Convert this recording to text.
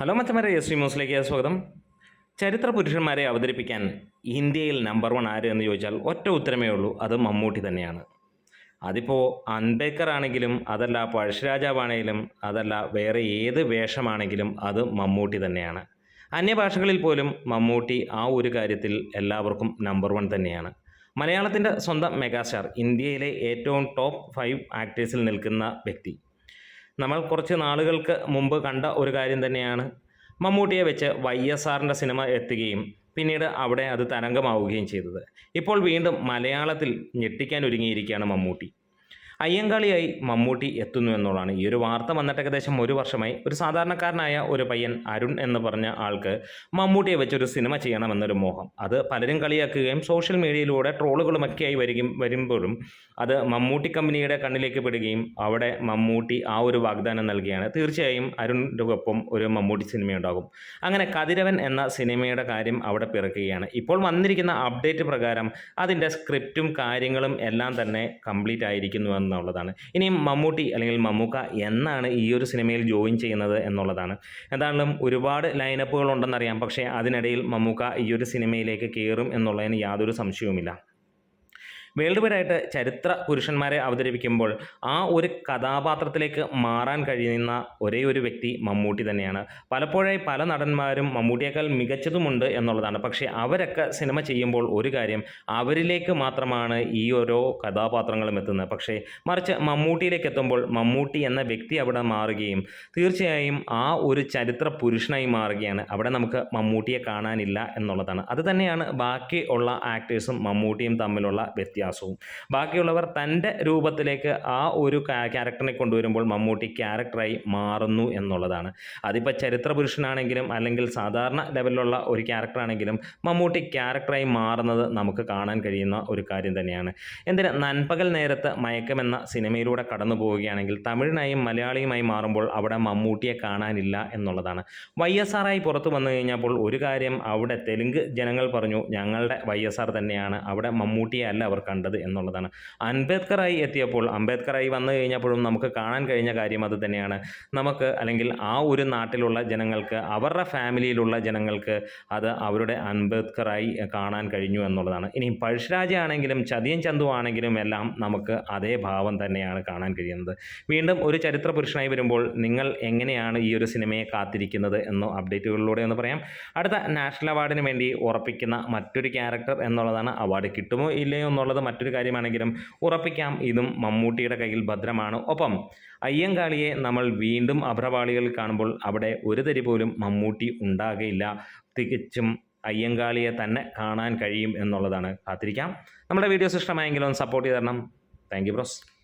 Hello മച്ചമാരെ S ന്യൂസിലേക്ക് സ്വാഗതം. ചരിത്ര പുരുഷന്മാരെ അവതരിപ്പിക്കാൻ ഇന്ത്യയിൽ നമ്പർ വൺ ആര് എന്ന് ചോദിച്ചാൽ ഒറ്റ ഉത്തരമേ ഉള്ളൂ അത് മമ്മൂട്ടി തന്നെയാണ്. അതിപ്പോൾ അൻബേക്കർ ആണെങ്കിലും അതല്ല പഴശ്ശിരാജാവാണെങ്കിലും അതല്ല വേറെ ഏത് വേഷമാണെങ്കിലും അത് മമ്മൂട്ടി തന്നെയാണ്. അന്യഭാഷകളിൽ പോലും മമ്മൂട്ടി ആ ഒരു കാര്യത്തിൽ എല്ലാവർക്കും നമ്പർ വൺ തന്നെയാണ്. മലയാളത്തിന്റെ സ്വന്തം മെഗാസ്റ്റാർ ഇന്ത്യയിലെ ഏറ്റവും ടോപ്പ് ഫൈവ് ആക്ടേഴ്സിൽ നിൽക്കുന്ന വ്യക്തി. നമ്മൾ കുറച്ച് നാളുകൾക്ക് മുമ്പ് കണ്ട ഒരു കാര്യം തന്നെയാണ്. മമ്മൂട്ടിയെ വെച്ച് വൈ എസ് ആറിന്റെ സിനിമ എത്തുകയും പിന്നീട് അവിടെ അത് തരംഗമാവുകയും ചെയ്തത്. ഇപ്പോൾ വീണ്ടും മലയാളത്തിൽ ഞെട്ടിക്കാൻ ഒരുങ്ങിയിരിക്കുകയാണ് മമ്മൂട്ടി. അയ്യങ്കാളിയായി മമ്മൂട്ടി എത്തുന്നു എന്നുള്ളതാണ്. ഈ ഒരു വാർത്ത വന്നിട്ട് ഏകദേശം ഒരു വർഷമായി. ഒരു സാധാരണക്കാരനായ ഒരു പയ്യൻ അരുൺ എന്ന് പറഞ്ഞ ആൾക്ക് മമ്മൂട്ടിയെ വെച്ചൊരു സിനിമ ചെയ്യണമെന്നൊരു മോഹം. അത് പലരും കളിയാക്കുകയും സോഷ്യൽ മീഡിയയിലൂടെ ട്രോളുകളുമൊക്കെയായി വരികയും വരുമ്പോഴും അത് മമ്മൂട്ടി കമ്പനിയുടെ കണ്ണിലേക്ക് പെടുകയും അവിടെ മമ്മൂട്ടി ആ ഒരു വാഗ്ദാനം നൽകുകയാണ്. തീർച്ചയായും അരുണിന്റെ ഒപ്പം ഒരു മമ്മൂട്ടി സിനിമയുണ്ടാകും. അങ്ങനെ കതിരവൻ എന്ന സിനിമയുടെ കാര്യം അവിടെ പിറക്കുകയാണ്. ഇപ്പോൾ വന്നിരിക്കുന്ന അപ്ഡേറ്റ് പ്രകാരം അതിന്റെ സ്ക്രിപ്റ്റും കാര്യങ്ങളും എല്ലാം തന്നെ കംപ്ലീറ്റ് ആയിരിക്കുന്നു എന്നുള്ളതാണ്. ഇനി മമ്മൂട്ടി അല്ലെങ്കിൽ മമ്മൂക്ക എന്നാണ് ഈ ഒരു സിനിമയിൽ ജോയിൻ ചെയ്യുന്നത് എന്നുള്ളതാണ്. എന്താണെങ്കിലും ഒരുപാട് ലൈനപ്പുകൾ ഉണ്ടെന്നറിയാം. പക്ഷേ അതിനിടയിൽ മമ്മൂക്ക ഈ ഒരു സിനിമയിലേക്ക് കയറും എന്നുള്ളതിന് യാതൊരു സംശയവുമില്ല. വേൾഡ് വൈഡായിട്ട് ചരിത്ര പുരുഷന്മാരെ അവതരിപ്പിക്കുമ്പോൾ ആ ഒരു കഥാപാത്രത്തിലേക്ക് മാറാൻ കഴിയുന്ന ഒരേ ഒരു വ്യക്തി മമ്മൂട്ടി തന്നെയാണ്. പലപ്പോഴായി പല നടന്മാരും മമ്മൂട്ടിയേക്കാൾ മികച്ചതുമുണ്ട് എന്നുള്ളതാണ്. പക്ഷേ അവരൊക്കെ സിനിമ ചെയ്യുമ്പോൾ ഒരു കാര്യം അവരിലേക്ക് മാത്രമാണ് ഈ ഓരോ കഥാപാത്രങ്ങളും എത്തുന്നത്. പക്ഷേ മറിച്ച് മമ്മൂട്ടിയിലേക്ക് എത്തുമ്പോൾ മമ്മൂട്ടി എന്ന വ്യക്തി അവിടെ മാറുകയും തീർച്ചയായും ആ ഒരു ചരിത്ര പുരുഷനായി മാറുകയാണ്. അവിടെ നമുക്ക് മമ്മൂട്ടിയെ കാണാനില്ല എന്നുള്ളതാണ്. അത് തന്നെയാണ് ബാക്കി ഉള്ള ആക്ടേഴ്സും മമ്മൂട്ടിയും തമ്മിലുള്ള വ്യത്യാസവും. ബാക്കിയുള്ളവർ തന്റെ രൂപത്തിലേക്ക് ആ ഒരു ക്യാരക്ടറിനെ കൊണ്ടുവരുമ്പോൾ മമ്മൂട്ടി ക്യാരക്ടറായി മാറുന്നു എന്നുള്ളതാണ്. അതിപ്പോൾ ചരിത്ര പുരുഷനാണെങ്കിലും അല്ലെങ്കിൽ സാധാരണ ലെവലിലുള്ള ഒരു ക്യാരക്ടറാണെങ്കിലും മമ്മൂട്ടി ക്യാരക്ടറായി മാറുന്നത് നമുക്ക് കാണാൻ കഴിയുന്ന ഒരു കാര്യം തന്നെയാണ്. എന്തിന് നൻപകൽ നേരത്ത് മയക്കമെന്ന സിനിമയിലൂടെ കടന്നു പോവുകയാണെങ്കിൽ തമിഴിനായും മലയാളിയുമായി മാറുമ്പോൾ അവിടെ മമ്മൂട്ടിയെ കാണാനില്ല എന്നുള്ളതാണ്. വൈ എസ് ആറായി പുറത്തു വന്നു കഴിഞ്ഞപ്പോൾ ഒരു കാര്യം അവിടെ തെലുങ്ക് ജനങ്ങൾ പറഞ്ഞു ഞങ്ങളുടെ വൈ എസ് ആർ തന്നെയാണ് അവിടെ മമ്മൂട്ടിയെ അല്ല അവർ കണ്ടത് എന്നുള്ളതാണ്. അംബേദ്കറായി എത്തിയപ്പോൾ അംബേദ്കറായി വന്നു കഴിഞ്ഞപ്പോഴും നമുക്ക് കാണാൻ കഴിഞ്ഞ കാര്യം അത് തന്നെയാണ്. നമുക്ക് അല്ലെങ്കിൽ ആ ഒരു നാട്ടിലുള്ള ജനങ്ങൾക്ക് അവരുടെ ഫാമിലിയിലുള്ള ജനങ്ങൾക്ക് അത് അവരുടെ അംബേദ്കറായി കാണാൻ കഴിഞ്ഞു എന്നുള്ളതാണ്. ഇനി പഴശ്ശിരാജ ആണെങ്കിലും ചതിയൻ ചന്തു ആണെങ്കിലും എല്ലാം നമുക്ക് അതേ ഭാവം തന്നെയാണ് കാണാൻ കഴിയുന്നത്. വീണ്ടും ഒരു ചരിത്ര പുരുഷനായി വരുമ്പോൾ നിങ്ങൾ എങ്ങനെയാണ് ഈ ഒരു സിനിമയെ കാത്തിരിക്കുന്നത് എന്നോ അപ്ഡേറ്റുകളിലൂടെ ഒന്ന് പറയാം. അടുത്ത നാഷണൽ അവാർഡിന് വേണ്ടി ഉറപ്പിക്കുന്ന മറ്റൊരു ക്യാരക്ടർ എന്നുള്ളതാണ് അവാർഡ് കിട്ടുമോ ഇല്ലയോ എന്നുള്ളത് മറ്റൊരു കാര്യമാണെങ്കിലും ഉറപ്പിക്കാം. ഇതും മമ്മൂട്ടിയുടെ കയ്യിൽ ഭദ്രമാണ്. ഒപ്പം അയ്യങ്കാളിയെ നമ്മൾ വീണ്ടും അഭ്രപാളികളിൽ കാണുമ്പോൾ അവിടെ ഒരു തരി പോലും മമ്മൂട്ടി ഉണ്ടാകയില്ല. തികച്ചും അയ്യങ്കാളിയെ തന്നെ കാണാൻ കഴിയും എന്നുള്ളതാണ്. കാത്തിരിക്കാം. നമ്മുടെ വീഡിയോസ് ഇഷ്ടമായെങ്കിലും സപ്പോർട്ട് ചെയ്ത് തരണം. Thank you bros